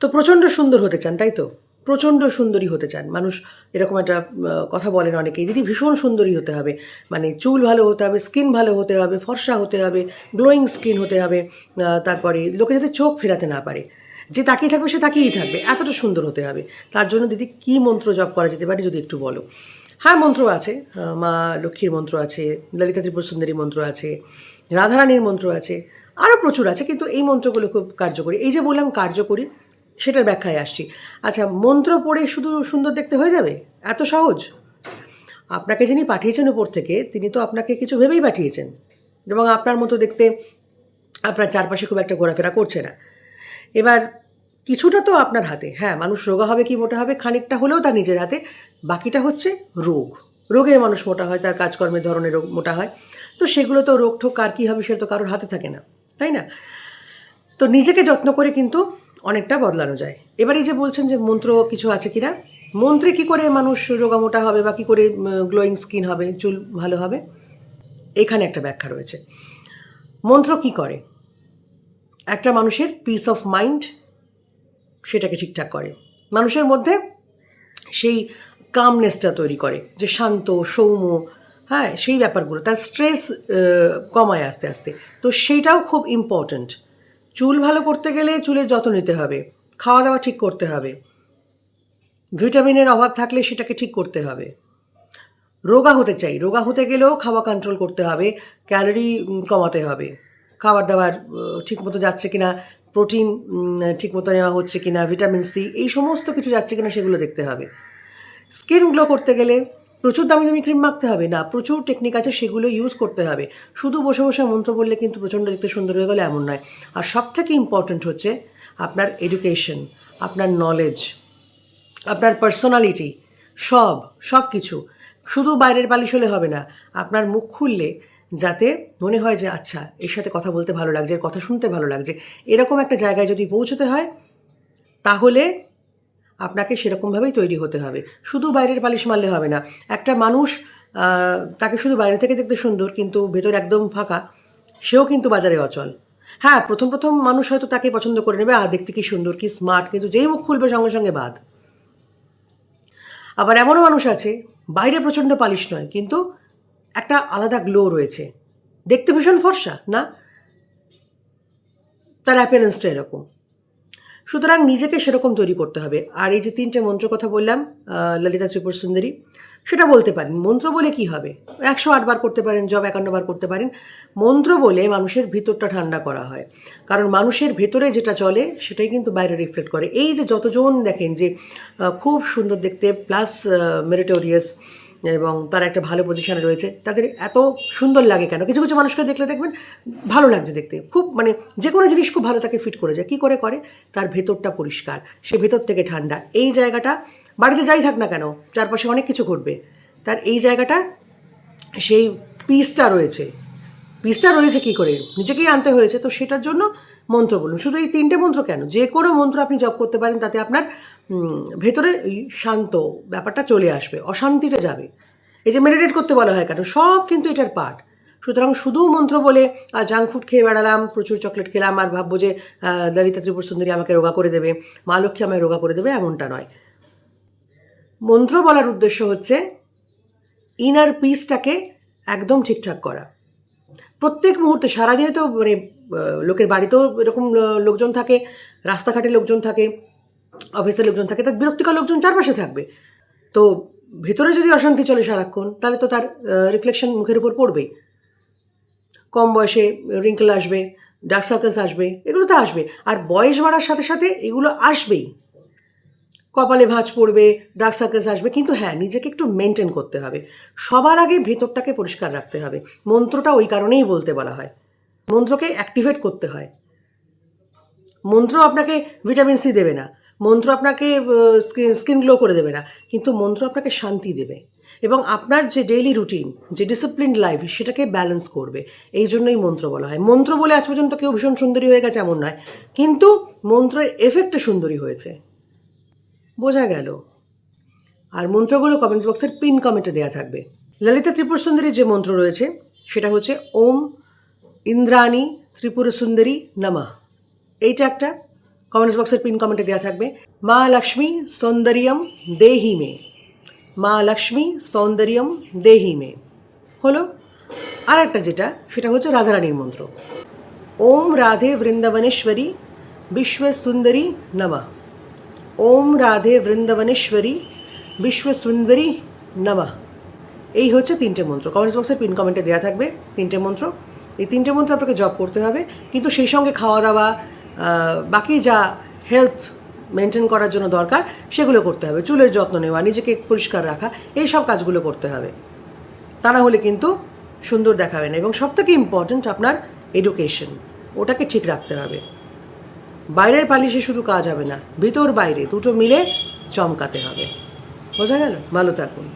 তো প্রচণ্ড সুন্দর হতে চান, তাই তো? প্রচণ্ড সুন্দরী হতে চান। মানুষ এরকম একটা কথা বলেন অনেকেই, দিদি, ভীষণ সুন্দরী হতে হবে। মানে চুল ভালো হতে হবে, স্কিন ভালো হতে হবে, ফর্সা হতে হবে, গ্লোয়িং স্কিন হতে হবে তারপরে লোকে যাতে চোখ ফেরাতে না পারে। যে তাকিয়ে থাকবে, সে তাকিয়েই থাকবে। এতটা সুন্দর হতে হবে। তার জন্য দিদি কী মন্ত্র জপ করা যেতে পারে যদি একটু বলো? হ্যাঁ মন্ত্র আছে মা লক্ষ্মীর মন্ত্র আছে, ললিতা ত্রিপুর সুন্দরী মন্ত্র আছে, রাধারানীর মন্ত্র আছে আরও প্রচুর আছে, কিন্তু এই মন্ত্রগুলো খুব কার্যকরী। এই যে বললাম কার্যকরী সেটার ব্যাখ্যায় আসছি। আচ্ছা মন্ত্র পড়ে শুধু সুন্দর দেখতে হয়ে যাবে? এত সহজ? আপনাকে যিনি পাঠিয়েছেন উপর থেকে, তিনি তো আপনাকে কিছু ভেবেই পাঠিয়েছেন। এবং আপনার মতো দেখতে আপনার চারপাশে খুব একটা ঘোরাফেরা করছে না। এবার, কিছুটা তো আপনার হাতে। হ্যাঁ মানুষ রোগা হবে কি মোটা হবে, খানিকটা হলেও তার নিজের হাতে। বাকিটা হচ্ছে রোগ। রোগে মানুষ মোটা হয়, তার কাজকর্মের ধরনের রোগ মোটা হয়। তো সেগুলো তো রোগ ঠোক, কার কী হবে সেটা তো কারোর হাতে থাকে না। তাই না? তো নিজেকে যত্ন করে কিন্তু অনেকটা বদলানো যায়। এবার যে বলছেন যে মন্ত্র কিছু আছে কিনা? মন্ত্রে কি করে মানুষ রোগামোটা হবে বা কী করে গ্লোয়িং স্কিন হবে, চুল ভালো হবে? এখানে একটা ব্যাখ্যা রয়েছে। মন্ত্র কি করে? একটা মানুষের পিস অফ মাইন্ড সেটাকে ঠিকঠাক করে। মানুষের মধ্যে সেই কামনেসটা তৈরি করে, যে শান্ত, সৌম্য হ্যাঁ সেই ব্যাপারগুলো, তার স্ট্রেস কমায় আস্তে আস্তে। তো সেইটাও খুব ইম্পর্ট্যান্ট চুল ভালো করতে গেলে চুলের যত্ন নিতে হবে খাওয়া দাওয়া ঠিক করতে হবে। ভিটামিনের অভাব থাকলে সেটাকে ঠিক করতে হবে। রোগা হতে চাই, রোগা হতে গেলেও খাওয়া কন্ট্রোল করতে হবে ক্যালোরি কমাতে হবে। খাবার দাবার ঠিক মতো যাচ্ছে কিনা প্রোটিন ঠিক মতো নেওয়া হচ্ছে কিনা ভিটামিন সি এই সমস্ত কিছু যাচ্ছে কিনা সেগুলো দেখতে হবে। স্কিন গ্লো করতে গেলে প্রচুর দামি দামি ক্রিম মাখতে হবে না, প্রচুর টেকনিক আছে সেগুলো ইউজ করতে হবে। শুধু বসে বসে মন্ত্র বললে কিন্তু প্রচণ্ড দেখতে সুন্দর হয়ে গেলে এমন নয়। আর সব থেকে ইম্পর্ট্যান্ট হচ্ছে আপনার এডুকেশন আপনার নলেজ আপনার পার্সোনালিটি সব সব কিছু শুধু বাইরের বালিশ হলে হবে না, আপনার মুখ খুললে যাতে মনে হয় যে আচ্ছা এর সাথে কথা বলতে ভালো লাগছে কথা শুনতে ভালো লাগছে। এরকম একটা জায়গায় যদি পৌঁছতে হয়, তাহলে আপনাকে সেরকমভাবেই তৈরি হতে হবে। শুধু বাইরের পালিশ মারলে হবে না। একটা মানুষ তাকে শুধু বাইরে থেকে দেখতে সুন্দর, কিন্তু ভেতর একদম ফাঁকা, সেও কিন্তু বাজারে অচল। হ্যাঁ প্রথম প্রথম মানুষ হয়তো তাকে পছন্দ করে নেবে আর দেখতে কি সুন্দর, কি স্মার্ট কিন্তু যেই মুখ খুলবে সঙ্গে সঙ্গে বাদ। আবার এমনও মানুষ আছে, বাইরে প্রচণ্ড পালিশ নয়, কিন্তু একটা আলাদা গ্লো রয়েছে। দেখতে ভীষণ ফর্সা, না? তার অ্যাপিয়ারেন্সটা এরকম। সুতরাং নিজেকে সেরকম তৈরি করতে হবে। আর এই যে তিনটে মন্ত্র কথা বললাম ললিতা ত্রিপুর সুন্দরী সেটা বলতে পারেন। মন্ত্র বলে কি হবে? একশো আটবার করতে পারেন, জব একান্ন বার করতে পারেন। মন্ত্র বলে মানুষের ভিতরটা ঠান্ডা করা হয়। কারণ মানুষের ভেতরে যেটা চলে, সেটাই কিন্তু বাইরে রিফ্লেক্ট করে। এই যে যতজন দেখেন যে খুব সুন্দর দেখতে, প্লাস মেরিটোরিয়াস এবং তার একটা ভালো পজিশানে রয়েছে। তাদের এত সুন্দর লাগে কেন? কিছু কিছু মানুষকে দেখলে দেখবেন ভালো লাগছে দেখতে। খুব মানে যে কোনো জিনিস খুব ভালো তাকে ফিট করে যায়। কী করে করে? তার ভেতরটা পরিষ্কার, সে ভেতর থেকে ঠান্ডা। এই জায়গাটা বাড়িতে যাই থাক না কেন, চারপাশে অনেক কিছু ঘটবে। তার এই জায়গাটা, সেই পিসটা রয়েছে। পিসটা রয়েছে কি করে? নিজেকেই আনতে হয়েছে। তো সেটার জন্য মন্ত্র বলুন। শুধু এই তিনটে মন্ত্র কেন? যে কোনো মন্ত্র আপনি জপ করতে পারেন, তাতে আপনার ভেতরে শান্ত ব্যাপারটা চলে আসবে, অশান্তিটা যাবে। এই যে মেডিটেট করতে বলা হয় কেন? সব কিন্তু এটার পার্ট সুতরাং শুধু মন্ত্র বলে আর জাঙ্ক ফুড খেয়ে বেড়ালাম, প্রচুর চকলেট খেলাম, আর ভাববো যে ললিতা ত্রিপুর সুন্দরী আমাকে রোগা করে দেবে, মা লক্ষ্মী আমায় রোগা করে দেবে, এমনটা নয়। মন্ত্র বলার উদ্দেশ্য হচ্ছে ইনার পিসটাকে একদম ঠিকঠাক করা। প্রত্যেক মুহূর্তে, সারাদিনে তো মানে লোকের বাড়িতেও এরকম লোকজন থাকে, রাস্তাঘাটে লোকজন থাকে অফিসের লোকজন থাকে তার বিরক্তিকর লোকজন চারপাশে থাকবে। তো ভেতরে যদি অশান্তি চলে সারাক্ষণ, তাহলে তো তার রিফ্লেকশন মুখের উপর পড়বেই। কম বয়সে রিঙ্কেল আসবে ডার্ক সার্কেলস আসবে, এগুলো তো আসবে। আর বয়স বাড়ার সাথে সাথে এগুলো আসবেই। কপালে ভাঁজ পড়বে ডার্ক সার্কেলস আসবে, কিন্তু হ্যাঁ নিজেকে একটু মেনটেন করতে হবে। সবার আগে ভেতরটাকে পরিষ্কার রাখতে হবে। মন্ত্রটা ওই কারণেই বলতে বলা হয়। মন্ত্রকে অ্যাক্টিভেট করতে হয়। মন্ত্র আপনাকে ভিটামিন সি দেবে না। মন্ত্র আপনাকে স্কিন স্কিন গ্লো করে দেবে না। কিন্তু মন্ত্র আপনাকে শান্তি দেবে। এবং আপনার যে ডেইলি রুটিন যে ডিসিপ্লিন লাইফ সেটাকে ব্যালেন্স করবে। এই জন্যই মন্ত্র বলা হয়। মন্ত্র বলে আজ পর্যন্ত কেউ ভীষণ সুন্দরী হয়ে গেছে এমন নয়। কিন্তু মন্ত্রের এফেক্টে সুন্দরী হয়েছে। বোঝা গেল। আর মন্ত্রগুলো কমেন্ট বক্সের পিন কমেন্টে দেওয়া থাকবে। ললিতা ত্রিপুর সুন্দরীর যে মন্ত্র রয়েছে, সেটা হচ্ছে, ওম ইন্দ্রাণী ত্রিপুর সুন্দরী নমঃ। এইটা একটা কমেন্টস বক্সের পিন কমেন্টে দেওয়া থাকবে, মা লক্ষ্মী সৌন্দর্যম দেহি মে। মা লক্ষ্মী সৌন্দর্যম দেহি মে। হলো আর একটা যেটা, সেটা হচ্ছে রাধারানীর মন্ত্র। ওম রাধে বৃন্দাবনেশ্বরী বিশ্ব সুন্দরী নমঃ। ওম রাধে বৃন্দাবনেশ্বরী বিশ্ব সুন্দরী নমঃ। এই হচ্ছে তিনটে মন্ত্র। কমেন্টস বক্সে পিন কমেন্টে দেওয়া থাকবে তিনটে মন্ত্র। এই তিনটে মন্ত্র আপনাকে জব করতে হবে। কিন্তু সেই সঙ্গে খাওয়া দাওয়া বাকি যা হেলথ মেনটেন করার জন্য দরকার, সেগুলো করতে হবে। চুলের যত্ন নেওয়া, নিজেকে পরিষ্কার রাখা, এই সব কাজগুলো করতে হবে। তা না হলে কিন্তু সুন্দর দেখাবে না। এবং সবথেকে ইম্পর্ট্যান্ট আপনার এডুকেশন ওটাকে ঠিক রাখতে হবে। বাইরের পালিশে শুধু কাজ হবে না, ভিতর বাইরে, দুটো মিলে চমকাতে হবে। বোঝা গেল? ভালো থাকুন।